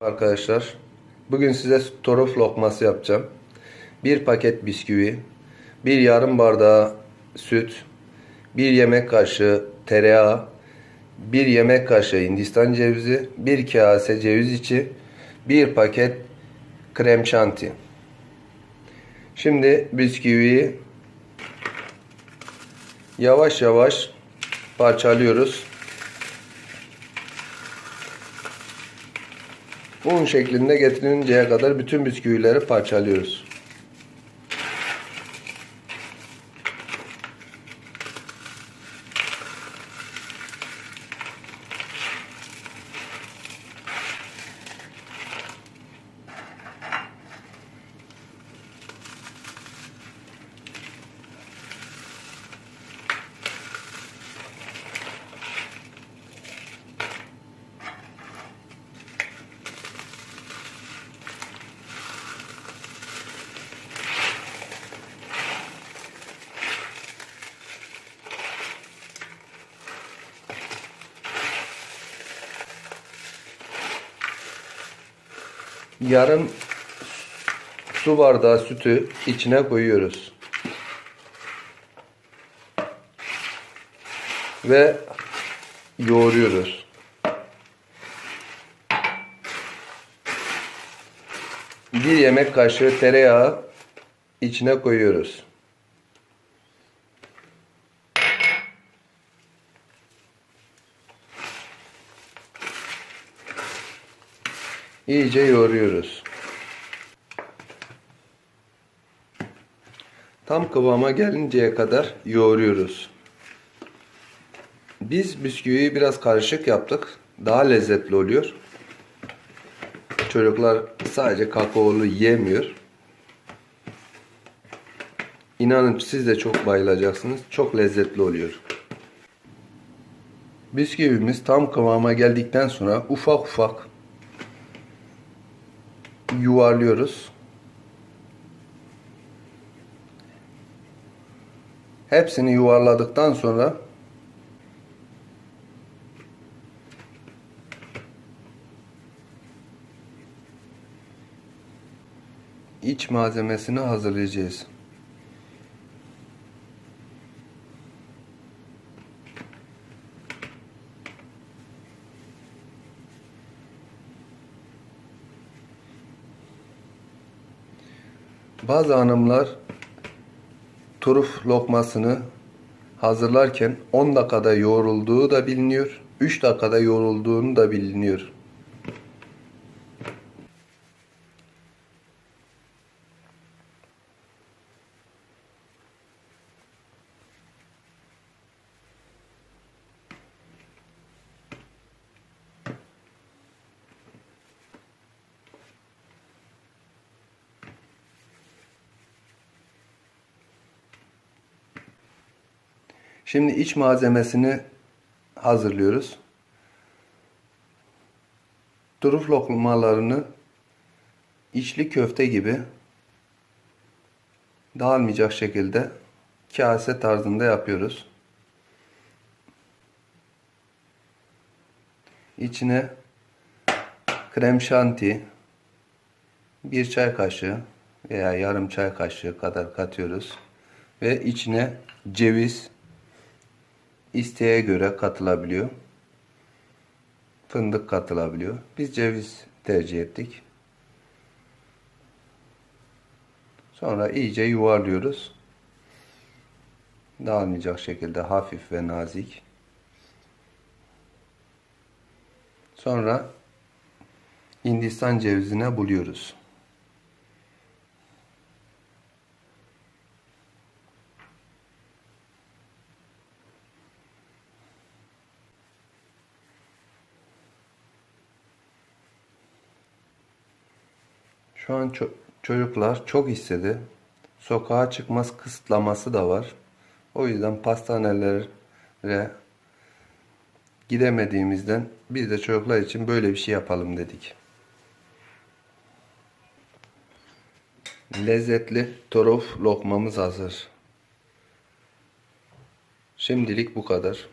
Arkadaşlar bugün size toruf lokması yapacağım. Bir paket bisküvi, bir yarım bardağı süt, bir yemek kaşığı tereyağı, bir yemek kaşığı hindistan cevizi, bir kase ceviz içi, bir paket krem şanti. Şimdi bisküviyi yavaş yavaş parçalıyoruz. Un şeklinde getirinceye kadar bütün bisküvileri parçalıyoruz. Yarım su bardağı sütü içine koyuyoruz. Ve yoğuruyoruz. Bir yemek kaşığı tereyağı içine koyuyoruz. İyice yoğuruyoruz. Tam kıvama gelinceye kadar yoğuruyoruz. Biz bisküviyi biraz karışık yaptık. Daha lezzetli oluyor. Çocuklar sadece kakaolu yemiyor. İnanın siz de çok bayılacaksınız. Çok lezzetli oluyor. Bisküvimiz tam kıvama geldikten sonra ufak ufak yuvarlıyoruz. Hepsini yuvarladıktan sonra iç malzemesini hazırlayacağız. Bazı hanımlar turuf lokmasını hazırlarken 10 dakikada yoğrulduğu da biliniyor. 3 dakikada yoğrulduğunu da biliniyor. Şimdi iç malzemesini hazırlıyoruz. Turuf lokmalarını içli köfte gibi dağılmayacak şekilde kase tarzında yapıyoruz. İçine krem şanti bir çay kaşığı veya yarım çay kaşığı kadar katıyoruz ve içine ceviz isteğe göre katılabiliyor. Fındık katılabiliyor. Biz ceviz tercih ettik. Sonra iyice yuvarlıyoruz. Dağılmayacak şekilde hafif ve nazik. Sonra Hindistan cevizine buluyoruz. Şu an ço- çocuklar çok istedi. Sokağa çıkmaz kısıtlaması da var. O yüzden pastanelere gidemediğimizden biz de çocuklar için böyle bir şey yapalım dedik. Lezzetli toruf lokmamız hazır. Şimdilik bu kadar.